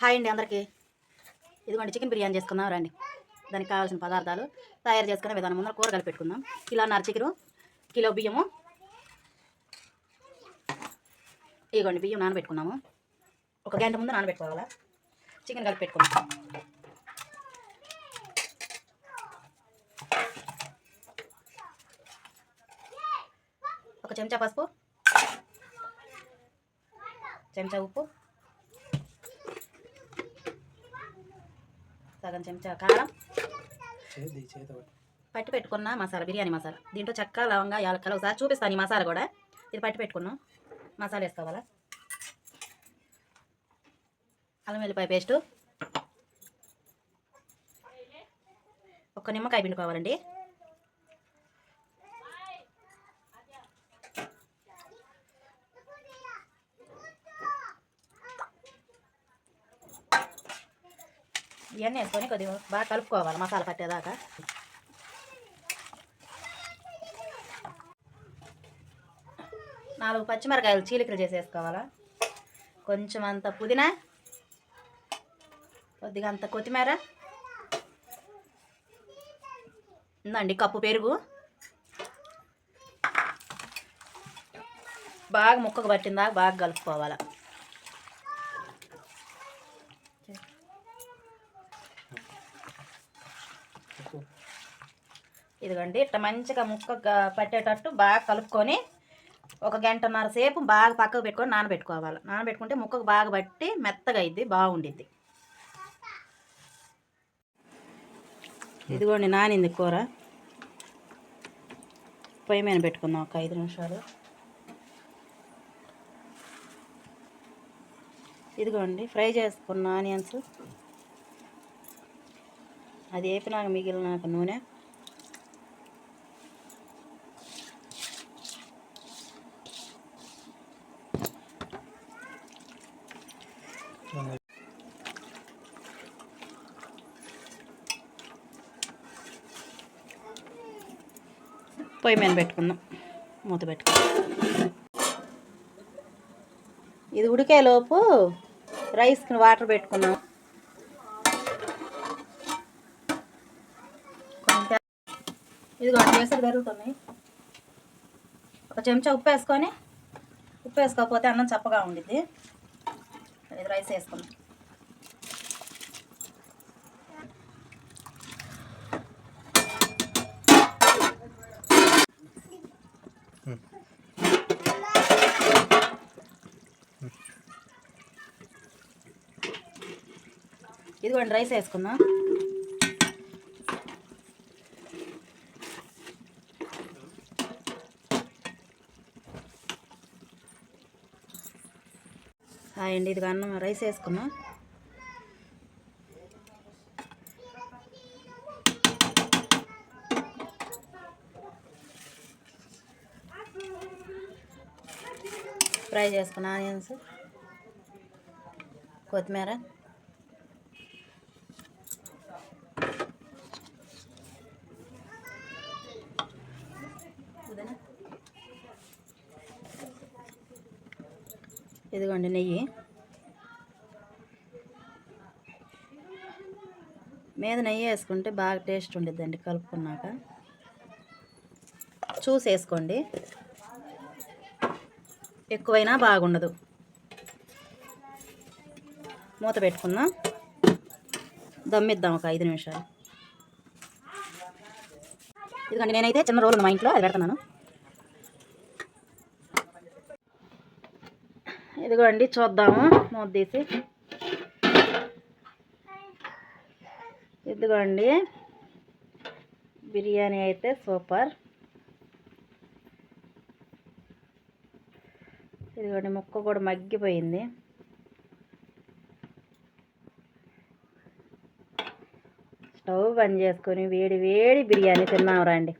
Hi అండి అందరికీ. ఇదిగోండి చికెన్ బిర్యానీ చేసుకుందాం రండి. దానికి కావాల్సిన పదార్థాలు తయారు చేసుకునే విధానం ముందర కూరగాయలు పెట్టుకుందాం. కిలో చికెను కిలో బియ్యము. ఇదిగోండి బియ్యం నానబెట్టుకున్నాము. ఒక గంట ముందు నానబెట్టుకోవాలా? చికెన్ కలిపి పెట్టుకుందాం. ఒక చెంచా పసుపు చెంచా ఉప్పు సగం చెంచా కారం. పట్టు. పట్టి పెట్టుకున్న మసాలా బిర్యానీ మసాలా. దీంట్లో చెక్క లవంగా యాలక్కలు ఒకసారి చూపిస్తాను ఈ మసాలా కూడా. ఇది పట్టి పెట్టుకున్నాం. మసాలా వేసుకోవాలా? అల్లం వెల్లిపాయ పేస్టు. ఒక నిమ్మకాయ పిండుకోవాలండి. ఇవన్నీ వేసుకొని కొద్దిగా బాగా కలుపుకోవాలి మసాలా పట్టేదాకా. నాలుగు పచ్చిమిరకాయలు చీలికలు చేసేసుకోవాలా. కొంచెం అంత పుదీనా కొద్దిగా అంత కొత్తిమీర ఉందండి కప్పు పెరుగు. బాగా ముక్కకు పట్టిందా బాగా కలుపుకోవాలా. ఉప్పు. ఇదిగోండి ఇట్లా మంచిగా ముక్క పట్టేటట్టు బాగా కలుపుకొని ఒక గంటన్నర సేపు బాగా పక్కకు పెట్టుకొని నానబెట్టుకోవాలి. నానబెట్టుకుంటే ముక్కకు బాగా పట్టి మెత్తగా అయింది బాగుండిద్ది. ఇదిగోండి నానింది కూర. పొయ్యి మీద పెట్టుకుందాం ఒక ఐదు నిమిషాలు. ఇదిగోండి ఫ్రై చేసుకున్న ఆనియన్స్. అది వేపినాక మిగిలినాక నూనె నూనె. పొయ్యి మీద పెట్టుకుందాం. మూత పెట్టుకుందాం. ఇది ఉడికేలోపు రైస్కి వాటర్ పెట్టుకుందాం కొంచెం ఇదిగో కేసరి పెరుగుతున్నాయి ఒక చెంచా ఉప్పు వేసుకొని ఉప్పు వేసుకోకపోతే అన్నం చప్పగా ఉండిద్ది. ఇది రైస్ వేసుకుందాం. ఇదిగోండి రైస్ వేసుకుందాం. హాయ్ అండి ఇది అన్నం రైస్ వేసుకున్నాం ఫ్రై చేసుకున్న ఆనియన్స్ కొత్తిమీర. ఇదిగోండి నెయ్యి. మీద నెయ్యి వేసుకుంటే బాగా టేస్ట్ ఉండిద్దండి కలుపుకున్నాక. చూసి వేసుకోండి. ఎక్కువైనా బాగుండదు. మూత పెట్టుకుందాం. దమ్మిద్దాం ఒక ఐదు నిమిషాలు. ఇదిగోండి నేనైతే చిన్న రోజులు మా ఇంట్లో అది పెడుతున్నాను ఇదిగోండి చూద్దాము. మూత తీసి. ఇదిగోండి. బిర్యానీ అయితే సూపర్. ఇదిగోండి ముక్క కూడా మగ్గిపోయింది. స్టవ్ బంద్ చేసుకొని వేడి వేడి బిర్యానీ తిన్నాం రండి.